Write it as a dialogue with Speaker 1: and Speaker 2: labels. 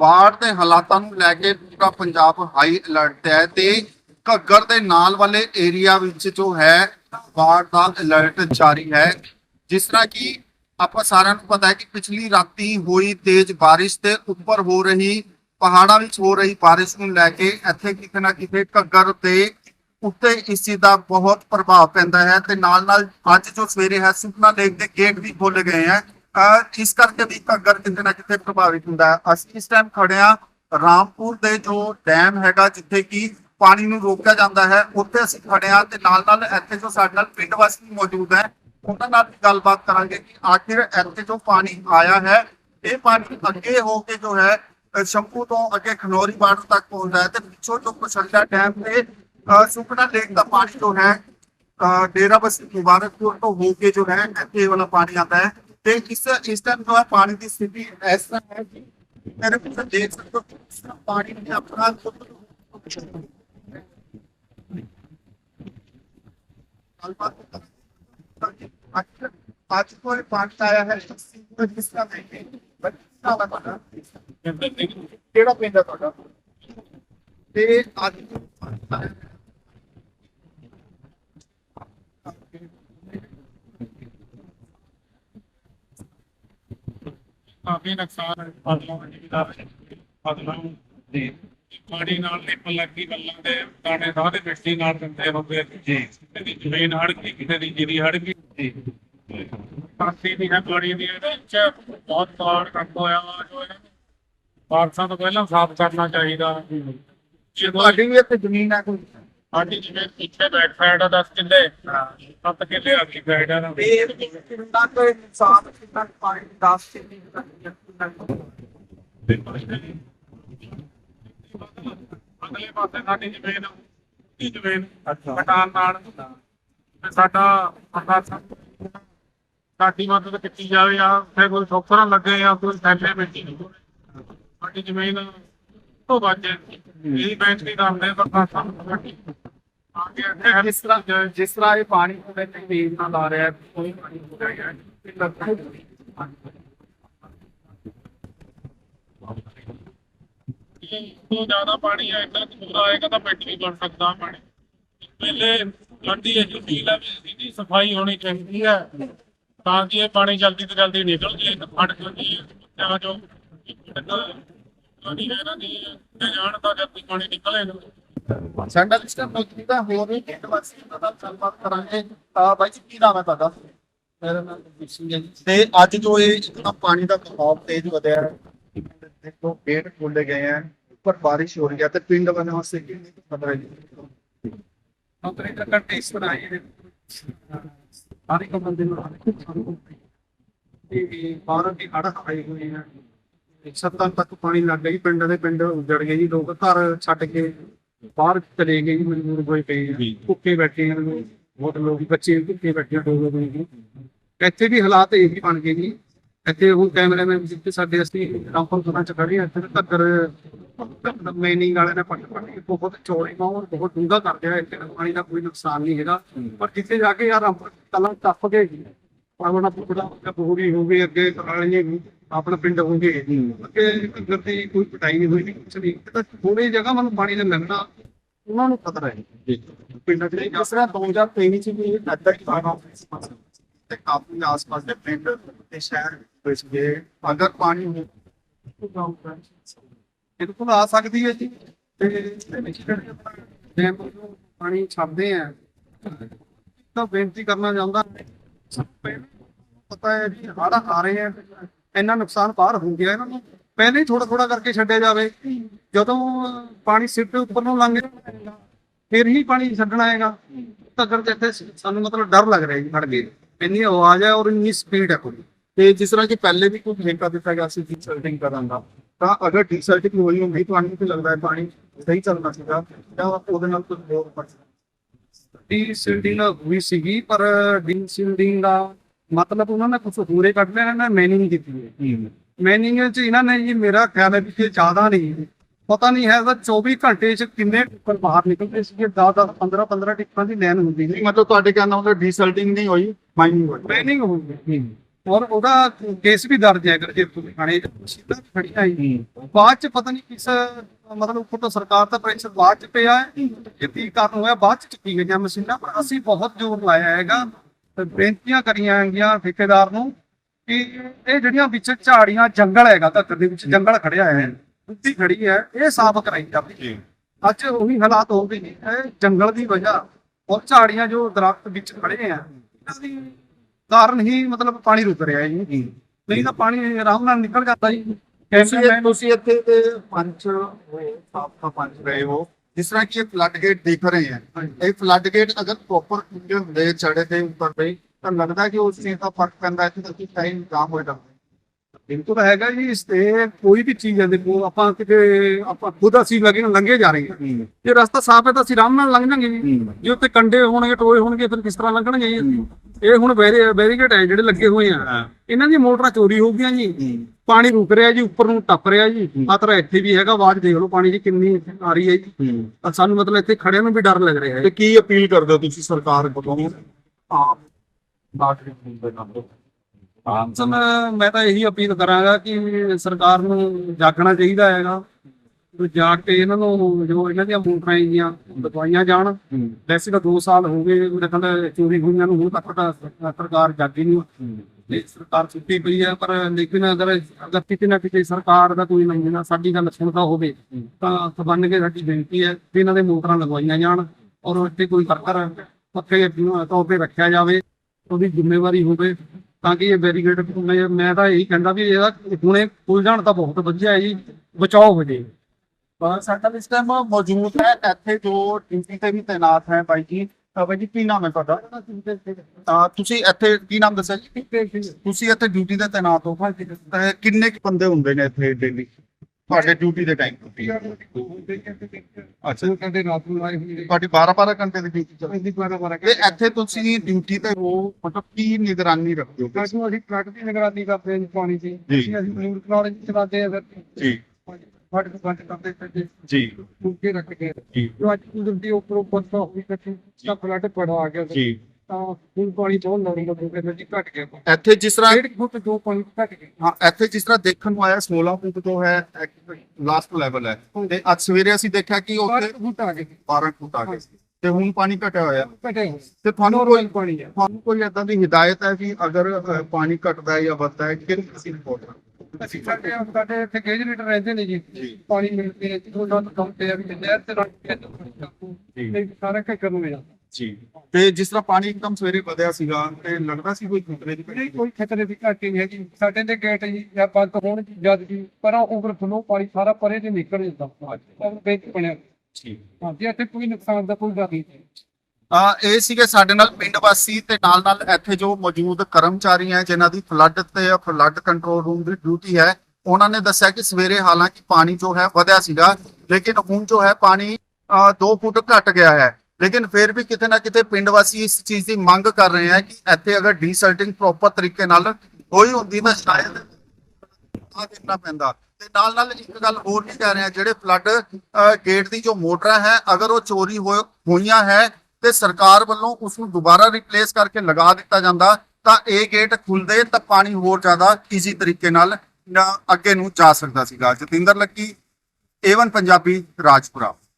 Speaker 1: ਬਾੜ ਦੇ ਹਾਲਾਤਾਂ ਨੂੰ ਲੈ ਕੇ ਪੂਰਾ ਪੰਜਾਬ ਹਾਈ ਅਲਰਟ ਤੇ ਹੈ ਤੇ ਘੱਗਰ ਦੇ ਨਾਲ ਵਾਲੇ ਏਰੀਆ ਵਿੱਚ ਜੋ ਹੈ, ਬਾੜ ਦਾ ਅਲਰਟ ਜਾਰੀ ਹੈ। ਜਿਸ ਤਰ੍ਹਾਂ ਕਿ ਆਪਾਂ ਸਾਰਿਆਂ ਨੂੰ ਪਤਾ ਹੈ ਕਿ ਪਿਛਲੀ ਰਾਤੀ ਹੋਈ ਤੇਜ਼ ਬਾਰਿਸ਼ ਤੇ ਉੱਪਰ ਹੋ ਰਹੀ, ਪਹਾੜਾਂ ਵਿੱਚ ਹੋ ਰਹੀ ਬਾਰਿਸ਼ ਨੂੰ ਲੈ ਕੇ ਇੱਥੇ ਕਿਤੇ ਨਾ ਕਿਤੇ ਘੱਗਰ ਤੇ ਉੱਤੇ ਇਸ ਚੀਜ਼ ਦਾ ਬਹੁਤ ਪ੍ਰਭਾਵ ਪੈਂਦਾ ਹੈ ਤੇ ਨਾਲ ਨਾਲ ਅੱਜ ਜੋ ਸਵੇਰੇ ਹੈ, ਸੁਖਨਾ ਲੇਕ ਦੇ ਗੇਟ ਵੀ ਖੋਲੇ ਗਏ ਹੈ। ਇਸ ਕਰਕੇ ਵੀ ਘੱਗਰ ਕਿਤੇ ਨਾ ਕਿਤੇ ਪ੍ਰਭਾਵਿਤ ਹੁੰਦਾ ਹੈ। ਅਸੀਂ ਇਸ ਟਾਈਮ ਖੜੇ ਹਾਂ ਰਾਮਪੁਰ ਦੇ ਜੋ ਡੈਮ ਹੈਗਾ, ਜਿੱਥੇ ਕਿ ਪਾਣੀ ਨੂੰ ਰੋਕਿਆ ਜਾਂਦਾ ਹੈ, ਉੱਥੇ ਅਸੀਂ ਖੜੇ ਹਾਂ ਤੇ ਨਾਲ ਨਾਲ ਇੱਥੇ ਜੋ ਸਾਡੇ ਨਾਲ ਪਿੰਡ ਵਾਸੀ ਮੌਜੂਦ ਹੈ, ਉਹਨਾਂ ਨਾਲ ਵੀ ਗੱਲਬਾਤ ਕਰਾਂਗੇ ਕਿ ਆਖਿਰ ਇੱਥੇ ਜੋ ਪਾਣੀ ਆਇਆ ਹੈ, ਇਹ ਪਾਣੀ ਅੱਗੇ ਹੋ ਕੇ ਜੋ ਹੈ ਸ਼ੰਪੂ ਤੋਂ ਅੱਗੇ ਖਨੌਰੀ ਬਾਰਡਰ ਤੱਕ ਪਹੁੰਚਦਾ ਹੈ ਤੇ ਪਿੱਛੋਂ ਜੋ ਕੁਸ਼ਲਡਾ ਡੈਮ ਤੇ, ਅਹ ਸੁਖਨਾ ਲੇਕ ਦਾ ਪਾਣੀ ਜੋ ਹੈ, ਅਹ ਡੇਰਾ ਬਸੀ ਮੁਬਾਰਕਪੁਰ ਤੋਂ ਹੋ ਕੇ ਜੋ ਹੈ, ਇੱਥੇ ਵਾਲਾ ਪਾਣੀ ਆਉਂਦਾ ਹੈ। ਤੇ ਇਸ ਇਸ ਟਾਈਮ ਜੋ ਪਾਣੀ ਦੀ ਸਥਿਤੀ ਇਸ ਤਰ੍ਹਾਂ ਹੈ ਕਿ ਮੇਰੇ ਕੋਲ ਦੇਖ ਸਕਦੇ ਹੋ ਇਸ ਤਰ੍ਹਾਂ ਪਾਣੀ ਨੇ ਆਪਣਾ ਕੋਈ ਪਾਣੀ ਆਇਆ ਹੈ ਜਿਸ ਤਰ੍ਹਾਂ ਦੇਖੇ ਬੱਚਾ ਦਾ ਤੁਹਾਡਾ ਕਿਹੜਾ ਪਿੰਡ ਹੈ ਤੁਹਾਡਾ। ਤੇ ਅੱਜ ਜੋ ਪਾਣੀ ਆਇਆ ਹੈ,
Speaker 2: ਕਾਫੀ ਨੁਕਸਾਨ ਫਸਲਾਂ ਦਾ ਜਿਹੜਾ ਫਸਲਾਂ
Speaker 3: ਜੀ।
Speaker 2: ਪਾਣੀ ਨਾਲ ਲਿਪਣ ਲੱਗੀ ਗੱਲਾਂ ਦੇ ਦਾਣੇ ਸਾਰੇ ਮਿੱਟੀ ਨਾਲ ਦਿੰਦੇ ਹੁੰਦੇ
Speaker 3: ਜੀ।
Speaker 2: ਕਿਸੇ ਦੀ ਜ਼ਮੀਨ ਹੜ ਗਈ ਕਿਸੇ ਦੀ ਜਿਹੜੀ ਹੜ ਗਈ।
Speaker 3: ਜੀ।
Speaker 2: ਕਾਫੀ ਦੀ ਹੈ ਪਾਣੀ ਦੀ ਇਹਦੇ ਵਿੱਚ ਬਹੁਤ ਤਾੜ ਕੱਟ ਹੋਇਆ ਜੋ ਹੈ ਬਾਰਸਾਂ ਤੋਂ ਪਹਿਲਾਂ ਸਾਫ਼ ਕਰਨਾ ਚਾਹੀਦਾ। ਜਦੋਂ
Speaker 1: ਤੁਹਾਡੀ ਵੀ ਇੱਥੇ ਜ਼ਮੀਨ ਹੈ ਕੋਈ?
Speaker 2: ਸਾਡੀ ਜਿਵੇਂ ਪਿੱਛੇ ਬੈਕ ਸਾਈਡ ਆ 10 ਕਿੱਲੇ। ਸੱਤ ਕਿੱਲੇ ਆ ਕੀ ਸਾਈਡ ਆ ਨਾ।
Speaker 1: ਇਹ ਕਿੰਨਾ ਕੋਈ ਇਨਸਾਨ ਕਿੰਨਾ ਪਾਣੀ 10 ਕਿੰਨੀ
Speaker 2: ਅਗਲੇ ਪਾਸੇ ਸਾਡੀ ਜ਼ਮੀਨ ਕੀ ਜ਼ਮੀਨ। ਮਕਾਨ ਨਾਲ। ਤੇ ਸਾਡਾ ਪ੍ਰਸ਼ਾਸਨ ਸਾਡੀ ਮਦਦ ਕੀਤੀ ਜਾਵੇ ਆ ਫਿਰ ਕੋਈ ਠੋਕਰਾਂ ਲੱਗੇ ਆ ਕੋਈ ਥੈਲੇ ਮਿੱਟੀ। ਨਹੀਂ ਸਾਡੀ ਜ਼ਮੀਨ ਤੋਂ ਬਚੇ ਇਹ ਪ੍ਰਸ਼ਾਸਨ
Speaker 1: ਜਿਸ ਤਰ੍ਹਾਂ ਜਿਸ ਤਰ੍ਹਾਂ ਇਹ ਪਾਣੀ ਉਹਦੇ ਤੇ ਤੇਜ਼ ਨਾਲ ਆ ਰਿਹਾ ਕੋਈ ਪਾਣੀ ਹੋ ਰਿਹਾ ਹੈ ਇਹ ਲੱਗਦਾ ਹੈ
Speaker 2: ਤੋਂ ਜ਼ਿਆਦਾ ਪਾਣੀ ਆ ਇੰਨਾ ਕੁ ਪੂਰਾ ਆਏਗਾ ਤਾਂ ਬੈਠ ਵੀ ਬਣ ਸਕਦਾ ਪਾਣੀ। ਪਹਿਲੇ ਸਾਡੀ ਇਹ ਫੀਲ ਵੀ ਸਫ਼ਾਈ ਹੋਣੀ ਚਾਹੀਦੀ ਹੈ। ਤਾਂ ਕਿ ਇਹ ਪਾਣੀ ਜਲਦੀ ਤੋਂ ਜਲਦੀ ਨਿਕਲ ਜੇ ਫਟ ਜਾਂਦੀ ਹੈ ਤਾਂ ਜੋ ਪਾਣੀ ਹੈ ਨਾ ਜੀ ਤੇ ਜਾਣ ਤਾਂ ਜਲਦੀ ਪਾਣੀ ਨਿਕਲੇ ਨਾ
Speaker 1: ਸਾਡਾ ਸਿਸਟਮ ਮੌਜੂਦ ਹੈ ਵੀ ਪਿੰਡ ਵਾਸੀ ਨਾਲ ਗੱਲਬਾਤ ਕਰਾਂਗੇ। ਤਾਂ ਬਾਈ ਜੀ ਕੀ ਨਾਮ ਹੈ ਤੁਹਾਡਾ? ਮੇਰਾ ਨਾਮ ਜਗਦੀਪ ਸਿੰਘ ਹੈ ਤੇ ਅੱਜ ਜੋ ਇਹ ਇਤਨਾ ਪਾਣੀ ਦਾ ਬਹਾਅ ਤੇਜ਼ ਵਧਿਆ ਹੈ ਦੇਖੋ ਗੇਟ ਖੋਲੇ ਗਏ ਹੈ ਉੱਪਰ ਬਾਰਿਸ਼ ਹੋ ਰਹੀ ਹੈ ਤੇ ਪਿੰਡ ਵਾਲਿਆਂ ਵਾਸਤੇ ਕੁ ਖਤਰਾ ਹੈ
Speaker 3: ਨੌਕਰੀ ਦਾ ਘੰਟੇ ਇਸ ਬਣਾਈ ਦੇ ਸਾਰੇ ਕੰਮ ਦੇ ਨਾਲ
Speaker 1: ਤੇ ਬਾਹਰ ਵੀ ਹੜ ਆਏ ਹੋਏ ਹੈ ਸੱਤਾਂ ਤੱਕ ਪਾਣੀ ਲੱਗ ਗਈ ਪਿੰਡ ਦੇ ਪਿੰਡ ਉਜੜ ਗਏ ਜੀ ਲੋਕ ਘਰ ਛੱਡ ਕੇ ਬਾਹਰ ਚਲੇ ਗਏ ਜੀ ਮਜਬੂਰ ਹੋਏ ਪਏ ਆ। ਭੁੱਖੇ ਬੈਠੇ ਹਨ ਬਹੁਤ ਲੋਕ ਬੱਚੇ ਭੁੱਖੇ ਬੈਠੇ ਦੋ ਦਿਨ ਜੀ ਇੱਥੇ ਵੀ ਹਾਲਾਤ ਇਹ ਹੀ ਬਣ ਗਏ ਜੀ। ਇੱਥੇ ਹੁਣ ਕੈਮਰਾਮੈਨ ਜਿੱਥੇ ਸਾਡੇ ਅਸੀਂ ਰਾਮਪੁਰ ਤੋਂ ਚ ਖੜੇ ਹਾਂ ਇੱਥੇ ਤੱਕਰ ਮੈਨਿੰਗ ਵਾਲੇ ਨੇ ਪੱਟ ਪੱਟ ਕੇ ਬਹੁਤ ਚੌੜੇ ਮਾਹੌਲ ਬਹੁਤ ਡੂੰਘਾ ਕਰ ਦਿਆ ਇੱਥੇ ਪਾਣੀ ਦਾ ਕੋਈ ਨੁਕਸਾਨ ਨਹੀਂ ਹੈਗਾ। ਪਰ ਜਿੱਥੇ ਜਾ ਕੇ ਯਾਰ ਰਾਮਪੁਰ ਤਲਾ ਟੱਪ ਗਏ ਜੀ ਆਪਣਾ ਪੁੱਟਾ ਬੋਰੀ ਹੋ ਗਈ ਅੱਗੇ ਵੀ ਆਪਣਾ ਪਿੰਡ ਹੋ ਗਏ। ਅੱਗੇ ਘਰ ਦੀ ਕੋਈ ਪਟਾਈ ਨਹੀਂ ਹੋਈ ਕੁਛ ਨਹੀਂ। ਤਾਂ ਥੋੜੀ ਜਗ੍ਹਾ ਮੈਨੂੰ ਪਾਣੀ ਨੇ ਮਿਲਣਾ ਉਹਨਾਂ ਨੂੰ ਖਤਰਾ ਹੈ। ਜੀ। ਪਿੰਡਾਂ ਦੇ ਜਿਸ ਤਰ੍ਹਾਂ 2023 ਚ ਵੀ ਇੱਦਾਂ ਹੀ ਪਾਣੀ ਤੇ ਕਾਫੀ ਆਸ-ਪਾਸ ਦੇ ਪਿੰਡ ਤੇ ਸ਼ਹਿਰ ਵਿੱਚ ਗਏ ਅਗਰ ਪਾਣੀ ਹੋ ਇਹ ਕੋਲ ਆ ਸਕਦੀ ਹੈ ਜੀ। ਤੇ ਡੈਮ ਤੋਂ ਪਾਣੀ ਛੱਡਦੇ ਆ ਤਾਂ ਬੇਨਤੀ ਕਰਨਾ ਚਾਹੁੰਦਾ ਪਤਾ ਹੈ ਜੀ ਹੜ੍ਹ ਆ ਰਹੇ ਆ, ਇੰਨਾ ਨੁਕਸਾਨ ਬਾਹਰ ਹੋ ਗਿਆ ਇਹਨਾਂ ਨੂੰ। ਪਹਿਲੇ ਹੀ ਥੋੜਾ ਥੋੜਾ ਕਰਕੇ ਛੱਡਿਆ ਜਾਵੇ। ਜਦੋਂ ਪਾਣੀ ਸਿਰ ਦੇ ਉੱਪਰ ਨੂੰ ਲੰਘ ਜਾਏਗਾ ਫਿਰ ਹੀ ਪਾਣੀ ਛੱਡਣਾ ਹੈਗਾ। ਤਾਂ ਕਰ ਸਾਨੂੰ ਮਤਲਬ ਡਰ ਲੱਗ ਰਿਹਾ ਜੀ ਖੜ ਗਏ ਇੰਨੀ ਆਵਾਜ਼ ਹੈ ਔਰ ਇੰਨੀ ਸਪੀਡ ਹੈ ਕੋਈ। ਤੇ ਜਿਸ ਤਰ੍ਹਾਂ ਕਿ ਪਹਿਲੇ ਵੀ ਕੋਈ ਠੇਕਾ ਦਿੱਤਾ ਗਿਆ ਸੀ ਡੀਸਲਟਿੰਗ ਕਰਨ ਦਾ, ਤਾਂ ਅਗਰ ਡੀਸਲਟਿੰਗ ਹੋਈ ਹੁੰਦੀ ਤੁਹਾਨੂੰ ਕੀ ਲੱਗਦਾ ਹੈ ਪਾਣੀ ਸਹੀ ਚੱਲਣਾ ਸੀਗਾ ਜਾਂ ਉਹਦੇ ਨਾਲ ਕੁਝ ਹੋਰ ਪੜ ਡੀਸਿਲਡਿੰਗ ਹੋਈ ਸੀਗੀ ਪਰ ਡੀਸਿਲਡਿੰਗ ਦਾ ਮਤਲਬ ਉਹਨਾਂ ਨੇ ਕੁਝ ਹੋਰੇ ਕੱਢ ਲਿਆ ਨੇ ਮੈਨਿੰਗ ਕੀਤੀ ਹੈ। ਮੈਨਿੰਗ ਚ ਇਹਨਾਂ ਨੇ ਜੀ ਮੇਰਾ ਖਿਆਲ ਹੈ ਇਹ ਜ਼ਿਆਦਾ ਨਹੀਂ ਪਤਾ ਨਹੀਂ ਹੈ ਤਾਂ 24 ਘੰਟੇ ਚ ਕਿੰਨੇ ਟਿੱਪਰ ਬਾਹਰ ਨਿਕਲਦੇ ਸੀਗੇ 10 10 15 15 ਟਿੱਪਰਾਂ ਦੀ ਲਾਈਨ ਹੁੰਦੀ ਸੀ।
Speaker 4: ਮਤਲਬ ਤੁਹਾਡੇ ਕਹਿਣ ਦਾ ਮਤਲਬ ਡੀਸਲਟਿੰਗ ਨਹੀਂ ਹੋਈ ਮਾਈਨਿੰਗ ਹੋਈ।
Speaker 1: ਮੈਨਿੰਗ ਹੋ। ਗਈ
Speaker 3: ਔਰ ਉਹਦਾ ਕੇਸ ਵੀ ਦਰਜ ਹੈ ਗੁਰਜੀਤ ਥਾਣੇ ਚ ਮਸ਼ੀਨਾਂ ਵੀ ਖੜੀਆਂ ਬਾਅਦ ਚ ਪਤਾ ਨਹੀਂ ਕਿਸ ਮਤਲਬ ਤੋਂ ਸਰਕਾਰ ਦਾ ਪ੍ਰੈਸ਼ਰ ਬਾਅਦ ਚ ਪਿਆ ਹੈ ਜਿੱਤੀ ਕਾਰਨ ਹੋਇਆ ਬਾਅਦ ਚ ਚੁੱਕੀ ਗਈਆਂ ਮਸ਼ੀਨਾਂ ਪਰ ਅਸੀਂ ਬਹੁਤ ਜ਼ੋਰ ਲਾਇਆ ਹੈਗਾ। ਤੇ ਬੇਨਤੀਆਂ ਕਰੀਆਂ ਹੈਗੀਆਂ ਠੇਕੇਦਾਰ ਨੂੰ ਕਿ ਇਹ ਜਿਹੜੀਆਂ ਵਿੱਚ ਝਾੜੀਆਂ ਜੰਗਲ ਹੈਗਾ ਧਰਤੀ ਦੇ ਵਿੱਚ ਜੰਗਲ ਖੜਿਆ ਹੈ ਉੱਤੀ ਖੜੀ ਹੈ ਇਹ ਸਾਫ਼ ਕਰਾਈ ਜਾਵੇ।
Speaker 1: ਜੀ।
Speaker 3: ਅੱਜ ਉਹੀ ਹਾਲਾਤ ਹੋ ਗਏ ਨੇ ਜੰਗਲ ਦੀ ਵਜ੍ਹਾ ਔਰ ਝਾੜੀਆਂ ਜੋ ਦਰਖਤ ਵਿੱਚ ਖੜੇ ਆ ਇਹਨਾਂ ਦੀ ਕਾਰਨ ਹੀ ਮਤਲਬ ਪਾਣੀ ਰੁਕ ਰਿਹਾ ਜੀ। ਨਹੀਂ ਤਾਂ ਪਾਣੀ ਆਰਾਮ ਨਾਲ ਨਿਕਲ ਜਾਂਦਾ ਜੀ।
Speaker 1: ਤੁਸੀਂ
Speaker 3: ਕੈਮਰਾਮੈਨ
Speaker 1: ਤੁਸੀਂ ਇੱਥੇ ਤੇ ਪੰਚ ਸਾਫ਼ ਪੰਚ ਰਹੇ ਹੋ। ਜਿਸ ਤਰ੍ਹਾਂ ਕਿ ਫਲੱਡ ਗੇਟ ਦਿਖ ਰਹੇ ਹੈ। ਇਹ ਫਲੱਡ ਗੇਟ ਅਗਰ ਪ੍ਰੋਪਰ ਖੁੱਲੇ ਹੁੰਦੇ ਚੜੇ ਤੇ ਉੱਪਰ ਦੇ ਤਾਂ ਲੱਗਦਾ ਕਿ ਉਸ ਚੀਜ਼ ਦਾ ਫ਼ਰਕ ਪੈਂਦਾ ਹੈ ਕਿ ਟਾਈਮ ਕੰਮ ਹੋ ਜਾਂਦਾ
Speaker 3: ਬਿਲਕੁਲ ਹੈਗਾ ਜੀ ਇਸ ਤੇ ਕੋਈ ਵੀ ਚੀਜ਼ ਹੈ ਦੇਖੋ ਆਪਾਂ ਕਿਤੇ ਆਪਾਂ ਖੁਦ ਅਸੀਂ ਲੱਗੇ ਲੰਘੇ ਜਾ ਰਹੇ ਹਾਂ। ਜੇ ਰਸਤਾ ਸਾਫ਼ ਹੈ ਤਾਂ ਅਸੀਂ ਆਰਾਮ ਨਾਲ ਲੰਘ ਜਾਾਂਗੇ ਜੀ। ਜੇ ਉੱਤੇ ਕੰਡੇ ਹੋਣਗੇ ਟੋਏ ਹੋਣਗੇ ਫਿਰ ਕਿਸ ਤਰ੍ਹਾਂ ਲੰਘਣਗੇ ਜੀ? ਇਹ ਹੁਣ ਬੈਰੀ ਬੈਰੀਕੇਡ ਹੈ ਜਿਹੜੇ ਲੱਗੇ ਹੋਏ ਆ। ਇਹਨਾਂ ਦੀ ਮੋਟਰਾਂ ਚੋਰੀ ਹੋ ਗਈਆਂ ਜੀ। ਪਾਣੀ ਰੁਕ ਰਿਹਾ ਜੀ ਉੱਪਰ ਨੂੰ ਟੱਪ ਰਿਹਾ ਜੀ। ਖਤਰਾ ਇੱਥੇ ਵੀ ਹੈਗਾ ਆਵਾਜ਼ ਦੇਖ ਲਓ ਪਾਣੀ ਦੀ ਕਿੰਨੀ ਆ ਰਹੀ ਹੈ ਜੀ। ਤਾਂ ਸਾਨੂੰ ਮਤਲਬ ਇੱਥੇ ਖੜਿਆਂ ਨੂੰ ਵੀ ਡਰ ਲੱਗ ਰਿਹਾ ਹੈ।
Speaker 1: ਤੇ ਕੀ ਅਪੀਲ ਕਰਦੇ ਹੋ ਤੁਸੀਂ ਸਰਕਾਰ ਕੋਲੋਂ ਆਮ ਨਾਗਰਿਕ ਦੇ ਨਾਲ।
Speaker 3: ਆਮਸਨ ਮੈਂ ਤਾਂ ਇਹੀ ਅਪੀਲ ਕਰਾਂਗਾ ਕਿ ਸਰਕਾਰ ਨੂੰ ਜਾਗਣਾ ਚਾਹੀਦਾ ਹੈਗਾ। ਜਾਗ ਕੇ ਇਹਨਾਂ ਨੂੰ ਜੋ ਇਹਨਾਂ ਦੀਆਂ ਮੋਟਰਾਂ ਹੈਗੀਆਂ ਲਗਵਾਈਆਂ ਜਾਣ। ਵੈਸੇ ਤਾਂ 2 ਸਾਲ ਹੋ ਗਏ ਮੇਰੇ ਖਿਆਲ ਚੋਰੀ ਹੋਈਆਂ ਨੂੰ ਹੁਣ ਤੱਕ ਤਾਂ ਸਰਕਾਰ ਜਾਗੀ ਨਹੀਂ ਸਰਕਾਰ ਸੁੱਤੀ ਪਈ ਹੈ ਪਰ ਲੇਕਿਨ ਅਗਰ ਅਗਰ ਕਿਤੇ ਨਾ ਕਿਤੇ ਸਰਕਾਰ ਦਾ ਕੋਈ ਨਹੀਂ ਨਾ ਸਾਡੀ ਗੱਲ ਸੁਣਦਾ ਹੋਵੇ ਤਾਂ ਸਬੰਧ ਕੇ ਸਾਡੀ ਬੇਨਤੀ ਹੈ ਕਿ ਇਹਨਾਂ ਦੇ ਮੋਟਰਾਂ ਲਗਵਾਈਆਂ ਜਾਣ ਔਰ ਇੱਥੇ ਕੋਈ ਵਰਕਰ ਪੱਕੇ ਤੌਰ ਤੇ ਰੱਖਿਆ ਜਾਵੇ ਉਹਦੀ ਜ਼ਿੰਮੇਵਾਰੀ ਹੋਵੇ। ਤਾਂ ਕਿ ਇਹ ਬੈਰੀਕੇਡ ਮੈਂ ਮੈਂ ਤਾਂ ਇਹੀ ਕਹਿੰਦਾ ਵੀ ਇਹਦਾ ਹੁਣੇ ਖੁੱਲ ਜਾਣ ਤਾਂ ਬਹੁਤ ਵਧੀਆ ਹੈ ਜੀ। ਬਚਾਓ ਹੋ ਜੇ
Speaker 1: ਪਰ ਸਾਡਾ ਇਸ ਟਾਈਮ ਮੌਜੂਦ ਹੈ ਇੱਥੇ ਜੋ ਡਿਊਟੀ ਤੇ ਵੀ ਤਾਇਨਾਤ ਹੈ ਬਾਈ ਜੀ। ਬਾਈ ਜੀ ਕੀ ਨਾਮ ਹੈ ਤੁਹਾਡਾ? ਤੁਸੀਂ ਇੱਥੇ ਕੀ ਨਾਮ ਦੱਸਿਆ ਜੀ? ਤੁਸੀਂ ਇੱਥੇ ਡਿਊਟੀ ਤੇ ਤਾਇਨਾਤ ਹੋ। ਕਿੰਨੇ ਕੁ ਬੰਦੇ ਹੁੰਦੇ ਨੇ ਇੱਥੇ ਡੇਲੀ ਤੁਹਾਡੇ ਡਿਊਟੀ ਦੇ ਟਾਈਮ ਅੱਛਾ।
Speaker 3: ਘੰਟੇ ਰਾਤ ਨੂੰ ਆਏ ਹੋਏ
Speaker 1: ਤੁਹਾਡੀ 12 12 ਘੰਟੇ ਦੀ ਡਿਊਟੀ ਚੱਲਦੀ।
Speaker 3: ਇੰਦੀ ਬਾਰਾ ਬਾਰਾ
Speaker 1: ਤੇ ਇੱਥੇ ਤੁਸੀਂ ਡਿਊਟੀ ਤੇ ਹੋ ਮਤਲਬ ਕੀ ਨਿਗਰਾਨੀ ਰੱਖਦੇ ਹੋ?
Speaker 3: ਕਾਸੂ ਅਸੀਂ ਟਰੱਕ ਦੀ ਨਿਗਰਾਨੀ ਕਰਦੇ ਹਾਂ ਜੀ ਪਾਣੀ ਦੀ।
Speaker 1: ਜੀ।
Speaker 3: ਅਸੀਂ ਪਲੂਰ ਕਨਾਲ ਚਲਾਉਂਦੇ ਆ ਫਿਰ।
Speaker 1: ਜੀ।
Speaker 3: ਫਟ ਫਟ ਕਰਦੇ ਤੇ
Speaker 1: ਜੀ।
Speaker 3: ਕੁੱਕੇ ਰੱਖ ਕੇ
Speaker 1: ਜੀ।
Speaker 3: ਜੋ ਅੱਜ ਕੁਦਰ ਦੀ ਉੱਪਰੋਂ ਪੱਤਾ ਹੋਈ ਕੱਟੀ ਤਾਂ ਫਲੱਟ ਪੜਾ ਆ ਗਿਆ।
Speaker 1: ਜੀ।
Speaker 3: ਤਾਂ ਹੁਣ ਪਾਣੀ ਬਹੁਤ ਲੋੜੀ ਲੱਗੂਗਾ ਜੀ ਘਟ ਗਿਆ।
Speaker 1: ਇੱਥੇ ਜਿਸ ਤਰ੍ਹਾਂ
Speaker 3: ਡੇਢ ਫੁੱਟ ਦੋ ਪਾਣੀ ਘਟ ਗਿਆ।
Speaker 1: ਹਾਂ ਇੱਥੇ ਜਿਸ ਤਰ੍ਹਾਂ ਦੇਖਣ ਨੂੰ ਆਇਆ 16 ਫੁੱਟ ਤੋਂ ਹੈ ਲਾਸਟ ਲੈਵਲ ਹੈ। ਤੇ ਅੱਜ ਸਵੇਰੇ ਅਸੀਂ ਦੇਖਿਆ ਕਿ ਉੱਥੇ
Speaker 3: 8 ਫੁੱਟ ਆ ਗਏ।
Speaker 1: 12 ਫੁੱਟ ਆ ਗਏ। ਸੀ ਤੇ ਹੁਣ ਪਾਣੀ ਘਟਿਆ ਹੋਇਆ।
Speaker 3: ਘਟੇ
Speaker 1: ਤੇ ਤੁਹਾਨੂੰ ਕੋਈ
Speaker 3: ਨੋਰਮਲ ਪਾਣੀ ਹੈ
Speaker 1: ਤੁਹਾਨੂੰ ਕੋਈ ਏਦਾਂ ਦੀ ਹਦਾਇਤ ਹੈ ਕਿ ਅਗਰ ਅ, ਪਾਣੀ ਘਟਦਾ ਹੈ ਜਾਂ ਵੱਧਦਾ ਹੈ ਕਿ ਅਸੀਂ ਰਿਪੋਰਟ
Speaker 3: ਅਸੀਂ ਸਾਡੇ ਸਾਡੇ ਇੱਥੇ ਗੇਜ ਲੀਟਰ ਰਹਿੰਦੇ ਨੇ ਜੀ। ਪਾਣੀ ਮਿਲ ਕੇ ਦੋ ਦੋ ਕੰਮ ਤੇ ਆ ਵੀ ਨਹਿਰ ਤੇ ਰੱਖ ਕੇ
Speaker 1: ਜੀ।
Speaker 3: ਤੇ ਸਾਰਾ ਕੁਝ ਕਰਨ ਨੂੰ ਜਾਂਦਾ
Speaker 1: ਜੀ। ਤੇ ਜਿਸ ਤਰ੍ਹਾਂ ਪਾਣੀ ਇੱਕਦਮ ਸਵੇਰੇ ਵਧਿਆ ਸੀਗਾ ਤੇ ਲੱਗਦਾ ਸੀ ਕੋਈ ਖਤਰੇ ਦੀ
Speaker 3: ਨਹੀਂ ਕੋਈ ਖਤਰੇ ਦੀ ਘਾਟੀ ਨਹੀਂ ਹੈਗੀ। ਸਾਡੇ ਦੇ ਗੇਟ ਜੀ ਜਾਂ ਬੰਦ ਹੋਣ ਜਦ ਜੀ ਪਰਾਂ ਓਵਰ ਫਲੋ ਪਾਣੀ ਸਾਰਾ ਪਰੇ ਤੇ ਨਿਕਲ ਜਾਂਦਾ। ਅੱਜ ਬੇਚ ਬਣਿਆ।
Speaker 1: ਜੀ।
Speaker 3: ਹਾਂ ਜੀ ਇੱਥੇ ਕੋਈ ਨੁਕਸਾਨ ਦਾ ਕੋਈ ਡਰ ਨਹੀਂ
Speaker 1: ਆ ਇਹ ਸੀਗੇ ਸਾਡੇ ਨਾਲ ਪਿੰਡ ਵਾਸੀ ਤੇ ਨਾਲ ਨਾਲ ਇੱਥੇ ਜੋ ਮੌਜੂਦ ਕਰਮਚਾਰੀ ਹੈ ਜਿਨ੍ਹਾਂ ਦੀ ਫਲੱਡ ਤੇ ਫਲੱਡ ਕੰਟਰੋਲ ਰੂਮ ਦੀ ਡਿਊਟੀ ਹੈ ਉਹਨਾਂ ਨੇ ਦੱਸਿਆ ਕਿ ਸਵੇਰੇ ਹਾਲਾਂਕਿ ਪਾਣੀ ਜੋ ਹੈ ਵਧਿਆ ਸੀਗਾ ਲੇਕਿਨ ਹੁਣ ਜੋ ਹੈ ਪਾਣੀ 2 ਫੁੱਟ ਘਟ ਗਿਆ ਹੈ। ਲੇਕਿਨ ਫਿਰ ਵੀ ਕਿਤੇ ਨਾ ਕਿਤੇ ਪਿੰਡ ਵਾਸੀ ਇਸ ਚੀਜ਼ ਦੀ ਮੰਗ ਕਰ ਰਹੇ ਹੈ ਕਿ ਇੱਥੇ ਅਗਰ ਡੀਸਲਟਿੰਗ ਪ੍ਰੋਪਰ ਤਰੀਕੇ ਨਾਲ ਹੋਈ ਹੁੰਦੀ ਤਾਂ ਸ਼ਾਇਦ ਆ ਦੇਖਣਾ ਪੈਂਦਾ। ਤੇ ਨਾਲ ਨਾਲ ਇੱਕ ਗੱਲ ਹੋਰ ਵੀ ਕਹਿ ਰਹੇ ਆ, ਜਿਹੜੇ ਫਲੱਡ ਗੇਟ ਦੀ ਜੋ ਮੋਟਰਾਂ ਹੈ, ਅਗਰ ਉਹ ਚੋਰੀ ਹੋ- ਹੋਈਆਂ ਹੈ ਤੇ ਸਰਕਾਰ ਵੱਲੋਂ ਉਸ ਨੂੰ ਦੁਬਾਰਾ ਰਿਪਲੇਸ ਕਰਕੇ ਲਗਾ ਦਿੱਤਾ ਜਾਂਦਾ, ਤਾਂ ਇਹ ਗੇਟ ਖੁੱਲਦੇ ਤਾਂ ਪਾਣੀ ਹੋਰ ਜ਼ਿਆਦਾ ਈਜ਼ੀ ਤਰੀਕੇ ਨਾਲ ਅੱਗੇ ਨੂੰ ਜਾ ਸਕਦਾ ਸੀਗਾ। Jatinder Lucky A one Punjabi, Rajpura.